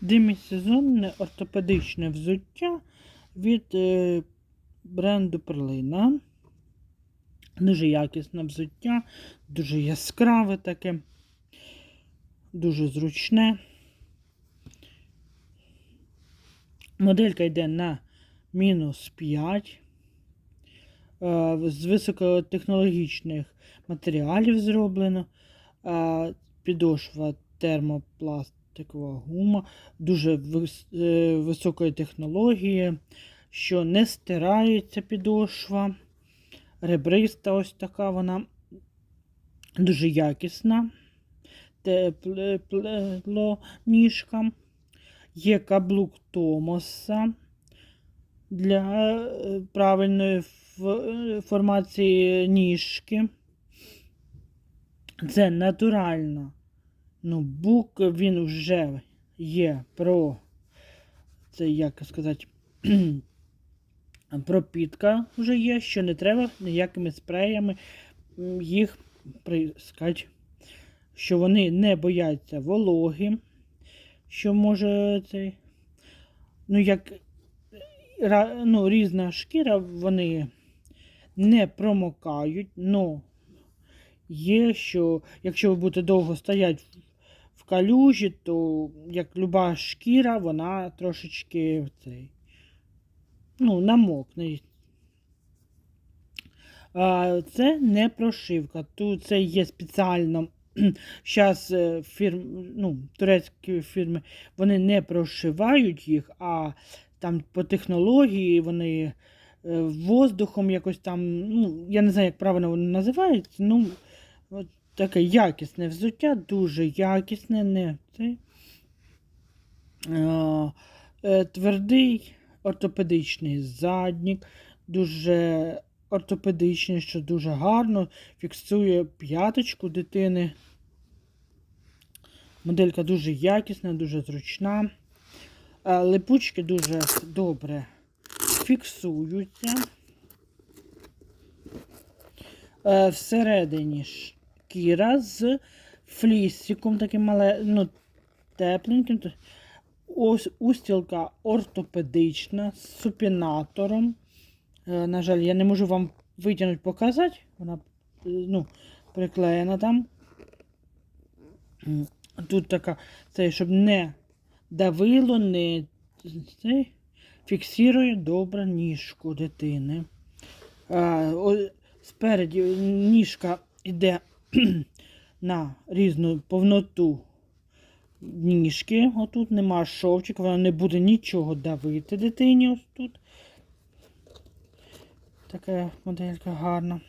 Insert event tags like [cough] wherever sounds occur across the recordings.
демісезонне ортопедичне взуття від е, бренду Перлина. Дуже якісне взуття, дуже яскраве таке, дуже зручне. Моделька йде на мінус 5. е, З високотехнологічних матеріалів зроблено. е, Підошва термопластикова гума, дуже е, високої технології, що не стирається підошва. Ребриста ось така вона дуже якісна. Тепло ніжка. Є каблук Томоса для е, правильної формації ніжки. Це натуральна ноутбук, він вже є про це, як сказати, [clears throat] пропітка вже є, що не треба ніякими спреями їх прискати, що вони не бояться вологи, що може цей. Ну, як ну, різна шкіра, вони не промокають, но є, що якщо ви будете довго стояти калюжі, то як люба шкіра, вона трошечки цей, ну, намокне. Це не прошивка. Тут це є спеціально. [clears throat] Зараз фірм, ну, турецькі фірми вони не прошивають їх, а там по технології вони е, воздухом якось там, ну, я не знаю, як правильно воно називається, ну, от таке якісне взуття, дуже якісне, не цей. Е, Твердий ортопедичний заднік, дуже ортопедичний, що дуже гарно фіксує п'яточку дитини. Моделька дуже якісна, дуже зручна. Е, Липучки дуже добре фіксуються. Е, Всередині шкіра з флісиком таким мале, ну, тепленьким. Ось устілка ортопедична з супінатором. Е, На жаль, я не можу вам витягнути показати. Вона е, ну, приклеєна там. Тут така, це, щоб не давило, не це, фіксує добре ніжку дитини. А, о, спереді ніжка йде [clears throat] на різну повноту ніжки. Отут нема шовчик, вона не буде нічого давити дитині ось тут. Така моделька гарна.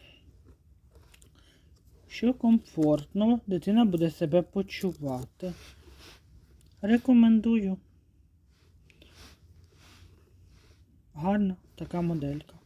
Що комфортно, дитина буде себе почувати. Рекомендую. Гарна така моделька.